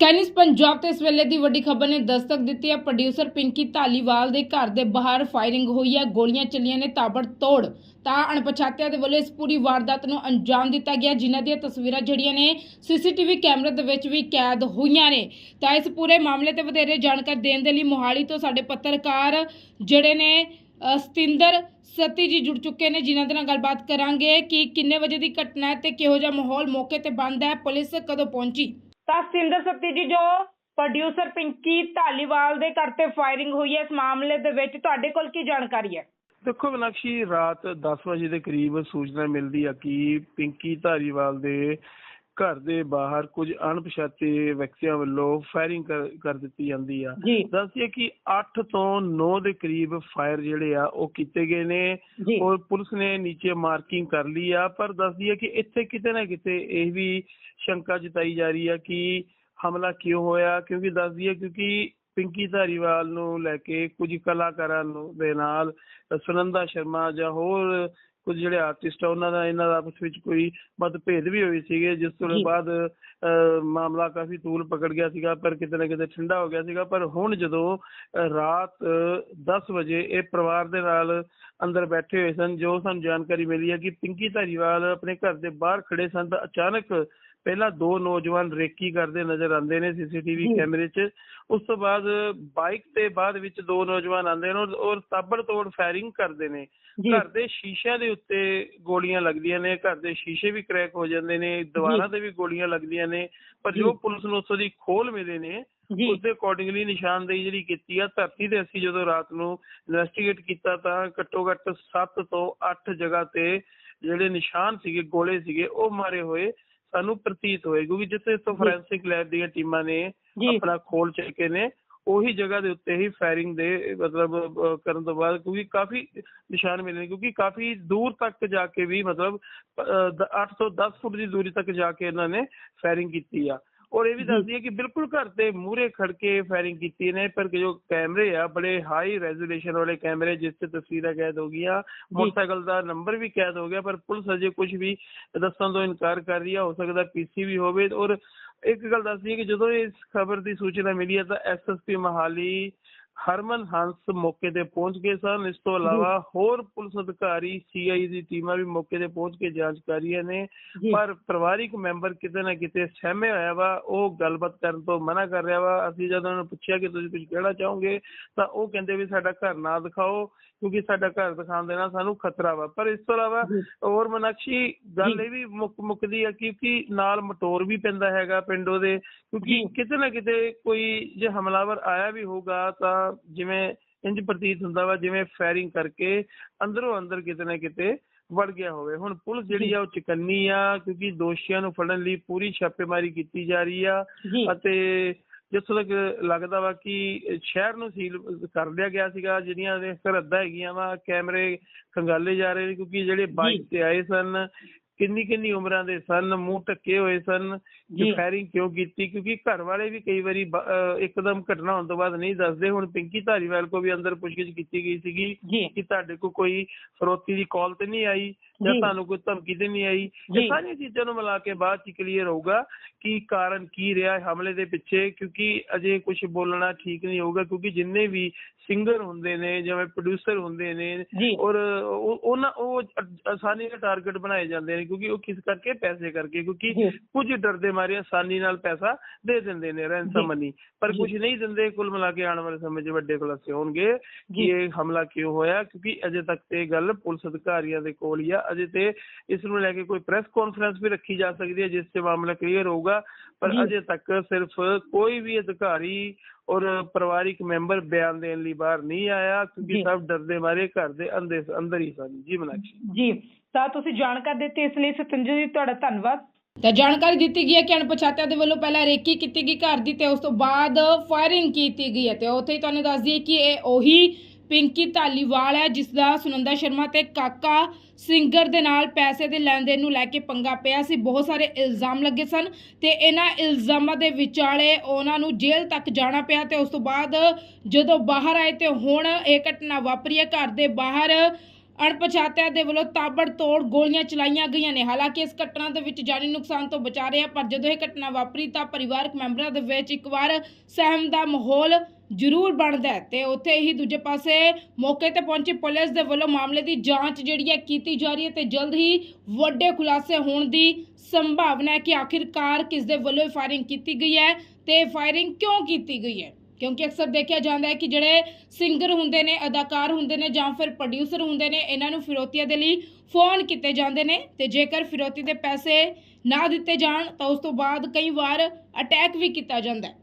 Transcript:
ਕੈਨਿਸ ਪੰਜਾਬ ਤੇ ਇਸ ਵੇਲੇ ਦੀ ਵੱਡੀ ਖਬਰ ਨੇ ਦਸਤਕ ਦਿੱਤੀ ਹੈ। ਪ੍ਰੋਡਿਊਸਰ ਪਿੰਕੀ ਧਾਲੀਵਾਲ ਦੇ ਘਰ ਦੇ ਬਾਹਰ ਫਾਇਰਿੰਗ ਹੋਈ ਹੈ। ਗੋਲੀਆਂ ਚੱਲੀਆਂ ਨੇ ਤਾਬੜ ਤੋੜ ਤਾਂ ਅਣਪਛਾਤਿਆਂ ਦੇ ਵੱਲੋਂ ਇਸ ਪੂਰੀ ਵਾਰਦਾਤ ਨੂੰ ਅੰਜਾਮ ਦਿੱਤਾ ਗਿਆ। ਜਿਨ੍ਹਾਂ ਦੀਆਂ ਤਸਵੀਰਾਂ ਜਿਹੜੀਆਂ ਨੇ, ਸੀਸੀਟੀਵੀ ਕੈਮਰੇ ਦੇ ਵਿੱਚ ਵੀ ਕੈਦ ਹੋਈਆਂ ਨੇ। ਤਾਂ ਇਸ ਪੂਰੇ ਮਾਮਲੇ ਤੇ ਵਧੇਰੇ ਜਾਣਕਾਰੀ ਦੇਣ ਦੇ ਲਈ ਮੋਹਾਲੀ ਤੋਂ ਸਾਡੇ ਪੱਤਰਕਾਰ ਜਿਹੜੇ ਨੇ ਸਤਿੰਦਰ ਸਤੀ ਜੀ ਜੁੜ ਚੁੱਕੇ ਨੇ। ਜਿਨ੍ਹਾਂ ਦੇ ਨਾਲ ਗੱਲਬਾਤ ਕਰਾਂਗੇ ਕਿ ਕਿੰਨੇ ਵਜੇ ਦੀ ਘਟਨਾ ਹੈ ਤੇ ਕਿਹੋ ਜਿਹਾ ਮਾਹੌਲ ਮੌਕੇ ਤੇ ਬੰਦ ਹੈ। ਪੁਲਿਸ ਕਦੋਂ ਪਹੁੰਚੀ? ਤਾਂ ਸਤਿੰਦਰ ਸਤੀ ਜੀ, ਜੋ ਪ੍ਰੋਡਿਊਸਰ ਪਿੰਕੀ ਧਾਲੀਵਾਲ ਦੇ ਘਰ ਤੇ ਫਾਇਰਿੰਗ ਹੋਈ ਹੈ, ਇਸ ਮਾਮਲੇ ਦੇ ਵਿੱਚ ਤੁਹਾਡੇ ਕੋਲ ਕੀ ਜਾਣਕਾਰੀ ਹੈ? ਦੇਖੋ ਮੀਨਾਕਸ਼ੀ, ਰਾਤ 10 ਵਜੇ ਦੇ ਕਰੀਬ ਸੂਚਨਾ ਮਿਲਦੀ ਆ ਕਿ ਪਿੰਕੀ ਧਾਰੀਵਾਲ ਦੇ ਘਰ ਦੇ ਬਾਹਰ ਕੁਝ ਅਣਪਛਾਤੇ ਵਿਅਕਤੀਆਂ ਵੱਲੋਂ ਫਾਇਰਿੰਗ ਕਰ ਦਿੱਤੀ ਜਾਂਦੀ ਆ। ਜੀ। ਦੱਸਿਏ ਕਿ 8 ਤੋਂ 9 ਦੇ ਕਰੀਬ ਫਾਇਰ ਜਿਹੜੇ ਆ ਉਹ ਕੀਤੇ ਗਏ ਨੇ। ਔਰ ਪੁਲਿਸ ਨੇ ਨੀਚੇ ਮਾਰਕਿੰਗ ਕਰ ਲਈ ਆ ਪਰ ਦੱਸਦੀ ਹੈ ਕਿ ਇੱਥੇ ਕਿਤੇ ਨਾ ਕਿਤੇ ਇਹ ਵੀ ਸ਼ੰਕਾ ਜਤਾਈ ਜਾ ਰਹੀ ਆ ਕਿ ਹਮਲਾ ਕਿਉਂ ਹੋਇਆ ਕਿਉਂਕਿ ਦੱਸਦੀ ਹੈ ਕਿਉਂਕਿ ਪਿੰਕੀ ਧਾਰੀਵਾਲ ਨੂੰ ਲੈ ਕੇ ਕੁਝ ਕਲਾਕਾਰਾਂ ਨੂੰ ਦੇ ਨਾਲ ਸੁਨੰਦਾ ਸ਼ਰਮਾ ਜਾਂ ਹੋਰ ਕੁਝ ਜਿਹੜੇ ਆਰਟਿਸਟ ਆ ਉਹਨਾਂ ਦਾ ਇਹਨਾਂ ਦਾ ਆਪਸ ਵਿੱਚ ਕੋਈ ਮਤਭੇਦ ਵੀ ਹੋਏ ਸੀਗੇ ਜਿਸ ਤੋਂ। ਬਾਅਦ ਮਾਮਲਾ ਕਾਫੀ ਤੂਲ ਪਕੜ ਗਿਆ ਸੀਗਾ ਪਰ ਕਿਤੇ ਨਾ ਕਿਤੇ ਠੰਡਾ ਹੋ ਗਿਆ ਸੀਗਾ ਪਰ ਹੁਣ ਜਦੋਂ ਰਾਤ 10 ਵਜੇ ਇਹ ਪਰਿਵਾਰ ਦੇ ਨਾਲ ਅੰਦਰ ਬੈਠੇ ਹੋਏ ਸਨ ਜੋ ਸਾਨੂੰ ਜਾਣਕਾਰੀ ਮਿਲੀ ਹੈ ਕਿ ਪਿੰਕੀ ਧਾਰੀਵਾਲ ਆਪਣੇ ਘਰ ਦੇ ਬਾਹਰ ਖੜੇ ਸਨ ਤਾਂ ਅਚਾਨਕ ਪਹਿਲਾਂ ਦੋ ਨੌਜਵਾਨ ਰੇਕੀ ਕਰਦੇ ਨਜ਼ਰ ਆਉਂਦੇ ਨੇ ਸੀਸੀਟੀਵੀ। ਕੈਮਰੇ 'ਚ। ਉਸ ਤੋਂ ਬਾਅਦ ਬਾਈਕ ਤੇ ਬਾਅਦ ਵਿੱਚ ਦੋ ਨੌਜਵਾਨ ਆਉਂਦੇ ਨੇ ਔਰ- ਤਾਬੜਤੋੜ ਫਾਇਰਿੰਗ ਕਰਦੇ ਨੇ। ਘਰ ਦੇ ਸ਼ੀਸ਼ਿਆਂ ਦੇ ਉੱਤੇ ਗੋਲੀਆਂ ਲੱਗਦੀਆਂ ਨੇ ਘਰ ਦੇ ਸ਼ੀਸ਼ੇ ਵੀ ਕ੍ਰੈਕ ਹੋ ਜਾਂਦੇ ਨੇ ਦੀਵਾਰਾਂ ਤੇ ਵੀ ਗੋਲੀਆਂ ਲੱਗਦੀਆਂ ਨੇ ਪਰ ਜੋ। ਪੁਲਿਸ ਨੂੰ ਉੱਥੋਂ ਦੀ ਖੋਲ ਮਿਲੇ ਨੇ ਉਸ ਦੇ ਅਕੋਰਡਿੰਗਲੀ ਨਿਸ਼ਾਨਦੇਹੀ ਜਿਹੜੀ ਕੀਤੀ ਆ ਧਰਤੀ ਤੇ ਅਸੀਂ ਜਦੋਂ ਰਾਤ ਨੂੰ ਇਨਵੈਸਟੀਗੇਟ ਕੀਤਾ ਤਾਂ ਘੱਟੋ ਘੱਟ 7 ਤੋਂ 8 ਜਗ੍ਹਾ ਤੇ ਜਿਹੜੇ ਨਿਸ਼ਾਨ ਸੀਗੇ ਗੋਲੇ ਸੀਗੇ ਉਹ ਮਾਰੇ ਹੋਏ। ਸਾਨੂੰ ਪ੍ਰਤੀਤ ਹੋਏ ਕਿਉਂਕਿ ਜਿੱਥੇ ਤੋਂ। ਫੋਰੈਂਸਿਕ ਲੈਬ ਦੀਆਂ ਟੀਮਾਂ ਨੇ ਆਪਣਾ ਖੋਲ ਚੱਕੇ ਨੇ ਉਹੀ ਜਗ੍ਹਾ ਦੇ ਉੱਤੇ ਹੀ ਫਾਇਰਿੰਗ ਦੇ ਮਤਲਬ ਕਰਨ ਤੋਂ ਬਾਅਦ ਕਿਉਂਕਿ ਕਾਫੀ ਨਿਸ਼ਾਨ ਮਿਲੇ ਨੇ ਕਿਉਂਕਿ ਕਾਫੀ ਦੂਰ ਤੱਕ ਜਾ ਕੇ ਵੀ ਮਤਲਬ 8 ਤੋਂ 10 ਫੁੱਟ ਦੀ ਦੂਰੀ ਤੱਕ ਜਾ ਕੇ ਇਹਨਾਂ ਨੇ ਫਾਇਰਿੰਗ ਕੀਤੀ ਆ ਔਰ ਇਹ ਵੀ। ਦੱਸਦੀ ਹੈ ਕਿ ਬਿਲਕੁਲ ਘਰ ਦੇ ਮੂਹਰੇ ਖੜ ਕੇ ਫਾਇਰਿੰਗ ਕੀਤੀ ਨੇ ਪਰ ਜੋ ਕੈਮਰੇ ਆ ਬੜੇ ਹਾਈ ਰੈਜ਼ੋਲੂਸ਼ਨ ਵਾਲੇ ਕੈਮਰੇ ਜਿਸ ਤੇ ਤਸਵੀਰਾਂ ਕੈਦ ਹੋ ਗਈਆਂ ਮੋਟਰਸਾਈਕਲ ਦਾ ਨੰਬਰ ਵੀ ਕੈਦ ਹੋ ਗਿਆ ਪਰ ਪੁਲਿਸ ਅਜੇ ਕੁਝ ਵੀ ਦੱਸਣ ਤੋਂ ਇਨਕਾਰ ਕਰ ਰਹੀ ਆ ਹੋ ਸਕਦਾ ਪੀਸੀ ਵੀ ਹੋਵੇ ਔਰ ਇੱਕ ਗੱਲ ਦੱਸਦੀ ਹੈ ਕਿ ਜਦੋਂ ਇਸ ਖਬਰ ਦੀ ਸੂਚਨਾ ਮਿਲੀ ਹੈ ਤਾਂ ਐਸਐਸਪੀ ਮਹਾਲੀ ਹਰਮਨ ਹੰਸ ਮੌਕੇ ਤੇ ਪਹੁੰਚ ਗਏ ਸਨ। ਇਸ ਤੋਂ ਇਲਾਵਾ ਹੋਰ ਪੁਲਿਸ ਅਧਿਕਾਰੀ ਸੀਆਈ ਦੀ ਟੀਮਾਂ ਵੀ ਮੌਕੇ ਤੇ ਪਹੁੰਚ ਕੇ ਜਾਂਚ ਕਰ ਰਹੀਆਂ ਨੇ। ਪਰ ਪਰਿਵਾਰਿਕ ਮੈਂਬਰ ਕਿਤੇ ਨਾ ਕਿਤੇ ਸਹਿਮੇ ਹੋਇਆ ਵਾ ਉਹ ਗੱਲਬਾਤ ਕਰਨ ਤੋਂ ਮਨਾ ਕਰ ਰਿਹਾ ਵਾ। ਅਸੀਂ ਜਦੋਂ ਉਹਨਾਂ ਨੂੰ ਪੁੱਛਿਆ ਕਿ ਤੁਸੀਂ ਕੁਝ ਕਹਿਣਾ ਚਾਹੋਗੇ ਤਾਂ ਉਹ ਕਹਿੰਦੇ ਵੀ ਸਾਡਾ ਘਰ ਨਾ ਦਿਖਾਓ ਕਿਉਂਕਿ ਸਾਡਾ ਘਰ ਦਿਖਾਉਣ ਦੇ ਨਾਲ ਸਾਨੂੰ ਖਤਰਾ ਵਾ। ਪਰ ਇਸ ਤੋਂ ਇਲਾਵਾ। ਹੋਰ ਮਨਾਕਸ਼ੀ ਗੱਲ। ਇਹ ਵੀ ਮੁੱਕ ਮੁੱਕਦੀ ਆ ਕਿਉਂਕਿ ਨਾਲ ਮਟੋਰ ਵੀ ਪੈਂਦਾ ਹੈਗਾ ਪਿੰਡ ਉਹਦੇ। ਕਿਉਂਕਿ। ਕਿਤੇ ਨਾ ਕਿਤੇ ਕੋਈ ਜੇ ਹਮਲਾਵਰ ਆਇਆ ਵੀ ਹੋਊਗਾ ਤਾਂ ਜਿਵੇਂ ਇੰਜ ਪ੍ਰਤੀਤ ਹੁੰਦਾ ਵਾ ਜਿਵੇਂ ਫਾਇਰਿੰਗ ਕਰਕੇ ਅੰਦਰੋਂ ਅੰਦਰ ਕਿਤੇ ਨਾ ਕਿਤੇ ਵੜ ਗਿਆ ਹੋਵੇ। ਹੁਣ ਪੁਲਿਸ ਜਿਹੜੀ ਆ ਉਹ ਚਕੰਨੀ ਆ ਕਿਉਂਕਿ ਦੋਸ਼ੀਆਂ ਨੂੰ ਫੜਨ ਲਈ ਪੂਰੀ ਛਾਪੇਮਾਰੀ ਕੀਤੀ ਜਾ ਰਹੀ ਆ ਅਤੇ ਜਿੱਥੋਂ ਤੱਕ ਲੱਗਦਾ ਵਾ ਕਿ ਸ਼ਹਿਰ ਨੂੰ ਸੀਲ ਕਰ ਲਿਆ ਗਿਆ ਸੀਗਾ ਜਿਹੜੀਆਂ ਦੇ ਸਰਹੱਦਾਂ ਹੈਗੀਆਂ ਵਾ ਕੈਮਰੇ ਖੰਗਾਲੇ ਜਾ ਰਹੇ ਨੇ ਕਿਉਂਕਿ ਜਿਹੜੇ ਬਾਈਕ ਤੇ ਆਏ ਸਨ ਕਿੰਨੀ ਕਿੰਨੀ ਉਮਰਾਂ ਦੇ ਸਨ ਮੂੰਹ ਢੱਕੇ ਹੋਏ ਸਨ ਜੀ। ਕਿ ਫਾਇਰਿੰਗ ਕਿਉਂ ਕੀਤੀ? ਕਿਉਂਕਿ ਘਰ ਵਾਲੇ ਵੀ ਕਈ ਵਾਰੀ ਇੱਕਦਮ ਘਟਨਾ ਹੋਣ ਤੋਂ ਬਾਅਦ ਨਹੀਂ ਦੱਸਦੇ। ਹੁਣ ਪਿੰਕੀ ਧਾਰੀਵਾਲ ਕੋ ਵੀ ਅੰਦਰ ਪੁੱਛਗਿੱਛ ਕੀਤੀ ਗਈ ਸੀਗੀ ਕਿ ਤੁਹਾਡੇ ਕੋ ਕੋਈ ਫਰੋਤੀ ਦੀ ਕਾਲ ਤੇ ਨਹੀਂ ਆਈ ਜਾਂ। ਤੁਹਾਨੂੰ ਕੋਈ ਧਮਕੀ ਤੇ ਨਹੀਂ ਆਈ। ਇਹ ਸਾਰੀਆਂ ਚੀਜ਼ਾਂ ਨੂੰ ਮਿਲਾ ਕੇ ਬਾਅਦ ਚ ਕਲੀਅਰ ਹੋਊਗਾ ਕਿ ਕਾਰਨ ਕੀ ਰਿਹਾ ਹਮਲੇ ਦੇ ਪਿੱਛੇ ਕਿਉਂਕਿ ਅਜੇ ਕੁਝ ਬੋਲਣਾ ਠੀਕ ਨਹੀਂ ਹੋਊਗਾ। ਕਿਉਂਕਿ ਜਿੰਨੇ ਵੀ ਸਿੰਗਰ ਹੁੰਦੇ ਨੇ ਜਿਵੇਂ ਪ੍ਰੋਡਿਊਸਰ ਹੁੰਦੇ ਨੇ ਔਰ ਉਹ- ਉਹਨਾਂ ਉਹ ਆਸਾਨੀ ਨਾਲ ਟਾਰਗੇਟ ਬਣਾਏ ਜਾਂਦੇ ਨੇ। ਕਿਉਂਕਿ ਉਹ ਕਿਸ ਕਰਕੇ ਪੈਸੇ ਕਰਕੇ ਕਿਉਂਕਿ। ਕੁਝ ਡਰਦੇ ਮਾਰੇ ਆਸਾਨੀ ਨਾਲ ਪੈਸਾ ਦੇ ਦਿੰਦੇ ਨੇ ਰੈਂਸਮ। ਮਨੀ ਪਰ। ਕੁਝ ਨਹੀਂ ਦਿੰਦੇ ਕੁੱਲ ਮਿਲਾ ਕੇ ਆਉਣ ਵਾਲੇ ਸਮੇਂ 'ਚ ਵੱਡੇ ਖੁਲਾਸੇ ਹੋਣਗੇ ਕਿ। ਇਹ ਹਮਲਾ ਕਿਉਂ ਹੋਇਆ ਕਿਉਂਕਿ ਅਜੇ ਤੱਕ ਤੇ ਗੱਲ ਪੁਲਿਸ ਅਧਿਕਾਰੀਆਂ ਦੇ ਕੋਲ ਹੀ ਆ ਅਜੇ ਤੇ ਇਸ ਨੂੰ ਲੈ ਕੇ ਕੋਈ ਪ੍ਰੈਸ ਕਾਨਫਰੰਸ ਵੀ ਰੱਖੀ ਜਾ ਸਕਦੀ ਹੈ ਜਿਸ 'ਤੇ ਮਾਮਲਾ ਕਲੀਅਰ ਹੋਊਗਾ ਪਰ। ਅਜੇ ਤੱਕ ਸਿਰਫ ਕੋਈ ਵੀ ਅਧਿਕਾਰੀ ਔਰ ਪਰਿਵਾਰਿਕ ਮੈਂਬਰ ਬਿਆਨ ਦੇਣ ਲਈ ਬਾਹਰ ਨਹੀਂ ਆਇਆ ਕਿਉਂਕਿ। ਸਭ ਡਰਦੇ ਮਾਰੇ ਘਰ ਦੇ ਅੰਦਰ ਅੰਦਰ ਹੀ ਸਨ ਜੀ ਮਨਾਕਸ਼ੀ ਜੀ ਤਾਂ ਤੁਸੀਂ ਜਾਣਕਾਰੀ ਦਿੱਤੀ, ਇਸ ਲਈ ਸਤਿੰਦਰ ਜੀ, ਤੁਹਾਡਾ ਧੰਨਵਾਦ। ਤਾਂ ਜਾਣਕਾਰੀ ਦਿੱਤੀ ਗਈ ਹੈ ਕਿ ਅਣਪਛਾਤਿਆਂ ਦੇ ਵੱਲੋਂ ਪਹਿਲਾਂ ਰੇਕੀ ਕੀਤੀ ਗਈ ਘਰ ਦੀ ਤੇ ਉਸ ਤੋਂ ਬਾਅਦ ਫਾਇਰਿੰਗ ਕੀਤੀ ਗਈ ਹੈ ਤੇ ਉੱਥੇ ਹੀ ਤੁਹਾਨੂੰ ਦੱਸ ਦਈਏ ਕਿ ਇਹ ਉਹੀ ਪਿੰਕੀ ਧਾਲੀਵਾਲ ਹੈ, ਜਿਸ ਦਾ ਸੁਨੰਦਾ ਸ਼ਰਮਾ ਤੇ ਕਾਕਾ ਸਿੰਗਰ ਦੇ ਨਾਲ ਪੈਸੇ ਦੇ ਲੈਣ ਦੇਣ ਨੂੰ ਲੈ ਕੇ ਪੰਗਾ ਪਿਆ ਸੀ। ਬਹੁਤ ਸਾਰੇ ਇਲਜ਼ਾਮ ਲੱਗੇ ਸਨ ਤੇ ਇਹਨਾਂ ਇਲਜ਼ਾਮਾਂ ਦੇ ਵਿਚਾਲੇ ਉਹਨਾਂ ਨੂੰ ਜੇਲ੍ਹ ਤੱਕ ਜਾਣਾ ਪਿਆ ਤੇ ਉਸ ਤੋਂ ਬਾਅਦ ਜਦੋਂ ਬਾਹਰ ਆਏ ਤੇ ਹੁਣ ਇਹ ਘਟਨਾ ਵਾਪਰੀ ਹੈ। ਘਰ ਦੇ ਬਾਹਰ ਅਣਪਛਾਤਿਆਂ ਦੇ ਵੱਲੋਂ ਤਾਬੜਤੋੜ ਗੋਲੀਆਂ ਚਲਾਈਆਂ ਗਈਆਂ ਨੇ। ਹਾਲਾਂਕਿ ਇਸ ਘਟਨਾ ਦੇ ਵਿੱਚ ਜਾਨੀ ਨੁਕਸਾਨ ਤੋਂ ਬਚਾ ਰਿਹਾ, ਪਰ ਜਦੋਂ ਇਹ ਘਟਨਾ ਵਾਪਰੀ ਤਾਂ ਪਰਿਵਾਰਕ ਮੈਂਬਰਾਂ ਦੇ ਵਿੱਚ ਇੱਕ ਵਾਰ ਸਹਿਮ ਦਾ ਮਾਹੌਲ ਜ਼ਰੂਰ ਬਣਦਾ ਹੈ ਤੇ ਉੱਥੇ ਹੀ ਦੂਜੇ ਪਾਸੇ ਮੌਕੇ ਤੇ ਪਹੁੰਚੀ ਪੁਲਿਸ ਦੇ ਵੱਲੋਂ ਮਾਮਲੇ ਦੀ ਜਾਂਚ ਜਿਹੜੀ ਹੈ ਕੀਤੀ ਜਾ ਰਹੀ ਹੈ ਤੇ ਜਲਦ ਹੀ ਵੱਡੇ ਖੁਲਾਸੇ ਹੋਣ ਦੀ ਸੰਭਾਵਨਾ ਹੈ ਕਿ ਆਖਿਰਕਾਰ ਕਿਸ ਦੇ ਵੱਲੋਂ ਫਾਇਰਿੰਗ ਕੀਤੀ ਗਈ ਹੈ ਤੇ ਫਾਇਰਿੰਗ ਕਿਉਂ ਕੀਤੀ ਗਈ ਹੈ। ਕਿਉਂਕਿ ਅਕਸਰ ਦੇਖਿਆ ਜਾਂਦਾ ਹੈ ਕਿ ਜਿਹੜੇ ਸਿੰਗਰ ਹੁੰਦੇ ਨੇ, ਅਦਾਕਾਰ ਹੁੰਦੇ ਨੇ ਜਾਂ ਫਿਰ ਪ੍ਰੋਡਿਊਸਰ ਹੁੰਦੇ ਨੇ, ਇਹਨਾਂ ਨੂੰ ਫਿਰੋਤੀਆਂ ਦੇ ਲਈ ਫੋਨ ਕੀਤੇ ਜਾਂਦੇ ਨੇ ਤੇ ਜੇਕਰ ਫਿਰੋਤੀ ਦੇ ਪੈਸੇ ਨਾ ਦਿੱਤੇ ਜਾਣ ਤਾਂ ਉਸ ਤੋਂ ਬਾਅਦ ਕਈ ਵਾਰ ਅਟੈਕ ਵੀ ਕੀਤਾ ਜਾਂਦਾ ਹੈ।